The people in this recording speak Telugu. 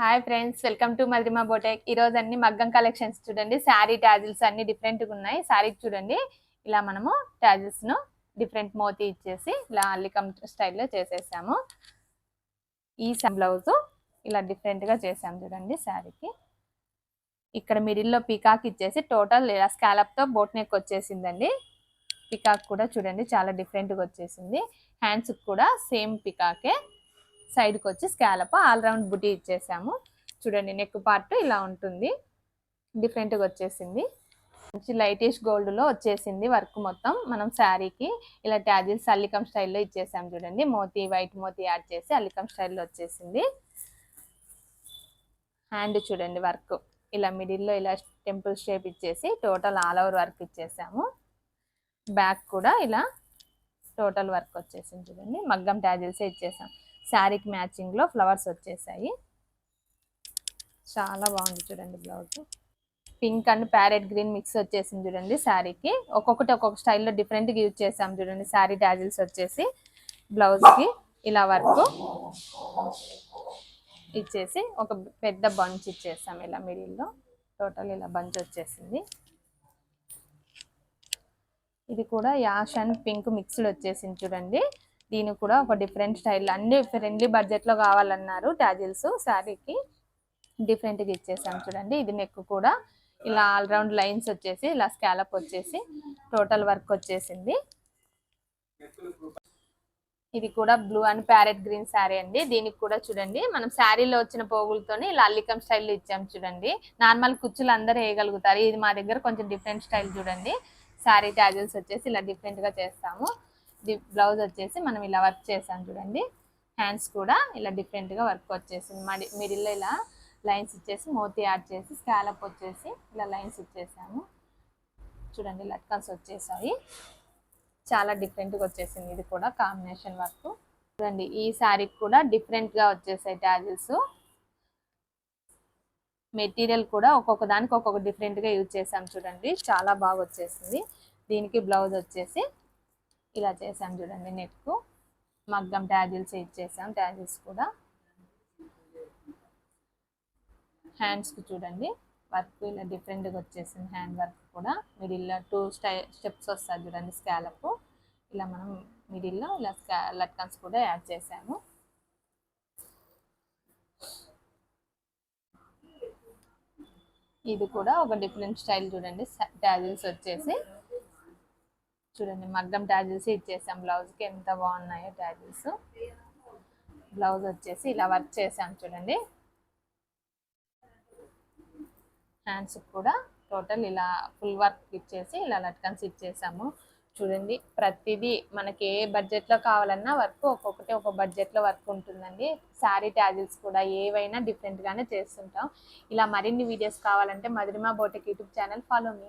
Hi friends welcome to Madhurima boutique ఈ రోజు అన్ని మగ్గం కలెక్షన్స్ చూడండి. శారీ టాజిల్స్ అన్ని డిఫరెంట్గా ఉన్నాయి. శారీ చూడండి. ఇలా మనము టాజిల్స్ను డిఫరెంట్ మోతీ ఇచ్చేసి ఇలా అల్లికమ్ స్టైల్లో చేసేసాము. ఈ బ్లౌజ్ ఇలా డిఫరెంట్గా చేసాము చూడండి శారీకి ఇక్కడ మిడిల్లో పికాక్ ఇచ్చేసి టోటల్ ఇలా స్కాలప్తో బోట్ నెక్ వచ్చేసిందండి. పికాక్ కూడా చూడండి చాలా డిఫరెంట్గా వచ్చేసింది. హ్యాండ్స్ కూడా సేమ్ పికాకే సైడ్కి వచ్చి స్కాలప్ ఆల్ రౌండ్ బుటీ ఇచ్చేసాము. చూడండి నెక్ పార్ట్ ఇలా ఉంటుంది. డిఫరెంట్గా వచ్చేసింది. మంచి లైటిష్ గోల్డ్లో వచ్చేసింది వర్క్ మొత్తం. మనం శారీకి ఇలా ట్యాజిల్స్ అల్లికం స్టైల్లో ఇచ్చేసాం చూడండి. మోతీ వైట్ మోతీ యాడ్ చేసి అల్లికం స్టైల్లో వచ్చేసింది. హ్యాండ్ చూడండి వర్క్. ఇలా మిడిల్లో ఇలా టెంపుల్ షేప్ ఇచ్చేసి టోటల్ ఆల్ ఓవర్ వర్క్ ఇచ్చేసాము. బ్యాక్ కూడా ఇలా టోటల్ వర్క్ వచ్చేసింది చూడండి. మగ్గం ట్యాజిల్సే ఇచ్చేసాం. శారీకి మ్యాచింగ్లో ఫ్లవర్స్ వచ్చేసాయి. చాలా బాగుంది చూడండి blouse. Pink and parrot green mix వచ్చేసింది చూడండి శారీకి. ఒక్కొక్కటి ఒక్కొక్క స్టైల్లో డిఫరెంట్గా యూజ్ చేసాం చూడండి శారీ డాజిల్స్ వచ్చేసి బ్లౌజ్కి ఇలా వర్క్ ఇచ్చేసి ఒక పెద్ద బంచ్ ఇచ్చేసాం ఇలా మిడిల్లో. టోటల్ ఇలా బంచ్ వచ్చేసింది. ఇది కూడా యాష్ అండ్ పింక్ మిక్స్డ్ వచ్చేసింది చూడండి. దీనికి కూడా ఒక డిఫరెంట్ స్టైల్ అన్ని ఫ్రెండ్లీ బడ్జెట్లో కావాలన్నారు టాజిల్స్ శారీకి. డిఫరెంట్గా ఇచ్చేసాం చూడండి. ఇది నెక్ కూడా. ఇలా ఆల్రౌండ్ లైన్స్ వచ్చేసి ఇలా స్కాలప్ వచ్చేసి టోటల్ వర్క్ వచ్చేసింది. ఇది కూడా blue and parrot green sari అండి. దీనికి కూడా చూడండి. మనం శారీలో వచ్చిన పోగులతోనే ఇలా అల్లికం స్టైల్లో ఇచ్చాం చూడండి. నార్మల్ కుచ్చులు అందరూ వేయగలుగుతారు. ఇది మా దగ్గర కొంచెం డిఫరెంట్ స్టైల్ చూడండి. శారీ టాజిల్స్ వచ్చేసి ఇలా డిఫరెంట్గా చేస్తాము. బ్లౌజ్ వచ్చేసి మనం ఇలా వర్క్ చేసాం చూడండి. హ్యాండ్స్ కూడా ఇలా డిఫరెంట్గా వర్క్ వచ్చేసింది. మడి మిడిల్లో ఇలా లైన్స్ ఇచ్చేసి మోతీ యాడ్ చేసి స్కాలప్ వచ్చేసి ఇలా లైన్స్ ఇచ్చేసాము. చూడండి లట్కన్స్ వచ్చేసాయి. చాలా డిఫరెంట్గా వచ్చేసింది. ఇది కూడా కాంబినేషన్ వర్క్ చూడండి ఈ శారీకి కూడా డిఫరెంట్గా వచ్చేసాయి టాజిల్స్ మెటీరియల్ కూడా ఒక్కొక్క దానికి ఒక్కొక్క డిఫరెంట్గా యూజ్ చేసాం చూడండి. చాలా బాగా వచ్చేసింది. దీనికి బ్లౌజ్ వచ్చేసి ఇలా చేసాం చూడండి నెక్ మగ్గం ట్యాజిల్స్ ఇచ్చేసాం ట్యాజిల్స్ కూడా. హ్యాండ్స్కి చూడండి వర్క్ ఇలా డిఫరెంట్గా వచ్చేసింది హ్యాండ్ వర్క్ కూడా. మిడిల్లో టూ స్టై స్టెప్స్ వస్తాయి చూడండి స్కాలప్ ఇలా మనం మిడిల్లో ఇలా స్కా లట్కన్స్ కూడా యాడ్ చేసాము ఇది కూడా ఒక డిఫరెంట్ స్టైల్ చూడండి ట్యాజిల్స్ వచ్చేసి. చూడండి మగ్గం ట్యాజిల్స్ ఇచ్చేసాం బ్లౌజ్కి ఎంత బాగున్నాయో ట్యాజిల్స్ బ్లౌజ్ వచ్చేసి ఇలా వర్క్ చేసాం చూడండి. హ్యాండ్స్ కూడా టోటల్ ఇలా ఫుల్ వర్క్ ఇచ్చేసి ఇలా లట్కన్స్ ఇచ్చేసాము చూడండి ప్రతిదీ మనకి ఏ బడ్జెట్లో కావాలన్నా వర్క్ ఒక్కొక్కటి ఒక బడ్జెట్లో వర్క్ ఉంటుందండి. శారీ ట్యాజిల్స్ కూడా ఏవైనా డిఫరెంట్గానే చేస్తుంటాం. ఇలా మరిన్ని వీడియోస్ కావాలంటే Madhurima boutique YouTube channel follow మీ.